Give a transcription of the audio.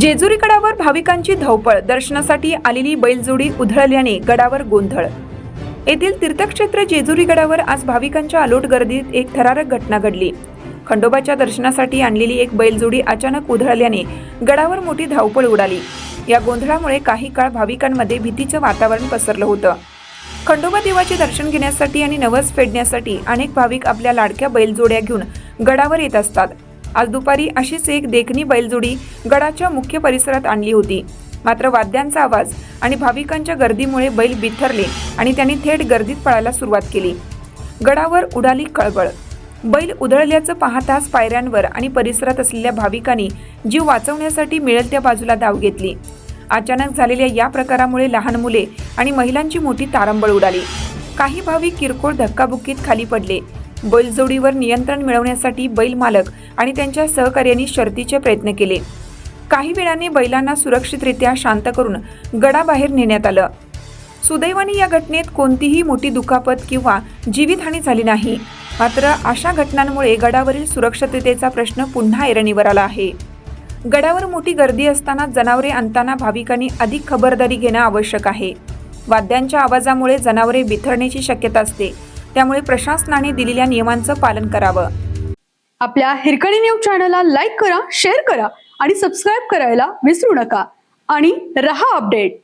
जेजुरी गडावर भाविकांची धावपळ. दर्शनासाठी आलेली बैलजोडी उधळल्याने गडावर गोंधळ. येथील तीर्थक्षेत्र जेजुरी गडावर आज भाविकांच्या अलोट गर्दीत एक थरारक घटना घडली. खंडोबाच्या दर्शनासाठी आणलेली एक बैलजोडी अचानक उधळल्याने गडावर मोठी धावपळ उडाली. या गोंधळामुळे काही काळ भाविकांमध्ये भीतीचं वातावरण पसरलं होतं. खंडोबा देवाचे दर्शन घेण्यासाठी आणि नवस फेडण्यासाठी अनेक भाविक आपल्या लाडक्या बैलजोड्या घेऊन गडावर येत असतात. आज दुपारी अशीच एक देखणी बैलजोडी गडाच्या मुख्य परिसरात आणली होती. मात्र वाद्यांचा आवाज आणि भाविकांच्या गर्दीमुळे बैल बिथरले आणि त्यांनी थेट गर्दीत पळायला सुरुवात केली. गडावर उडाली कळबळ. बैल उधळल्याचं पाहताच पायऱ्यांवर आणि परिसरात असलेल्या भाविकांनी जीव वाचवण्यासाठी मिळेल त्या बाजूला धाव घेतली. अचानक झालेल्या या प्रकारामुळे लहान मुले आणि महिलांची मोठी तारंबळ उडाली. काही भाविक किरकोळ धक्काबुक्कीत खाली पडले. बैलजोडीवर नियंत्रण मिळवण्यासाठी बैल मालक आणि त्यांच्या सहकार्यांनी शर्तीचे प्रयत्न केले. काही वेळाने बैलांना सुरक्षितरित्या शांत करून गडाबाहेर नेण्यात आलं. सुदैवाने या घटनेत कोणतीही मोठी दुखापत किंवा जीवितहानी झाली नाही. मात्र अशा घटनांमुळे गडावरील सुरक्षिततेचा प्रश्न पुन्हा ऐरणीवर आला आहे. गडावर मोठी गर्दी असताना जनावरे आणताना भाविकांनी अधिक खबरदारी घेणं आवश्यक आहे. वाद्यांच्या आवाजामुळे जनावरे बिथरण्याची शक्यता असते. त्यामुळे प्रशासनाने दिलेल्या नियमांचं पालन करावं. आपल्या हिरकणी न्यूज चॅनलला लाईक करा शेअर करा आणि सबस्क्राईब करायला विसरू नका. आणि रहा अपडेट.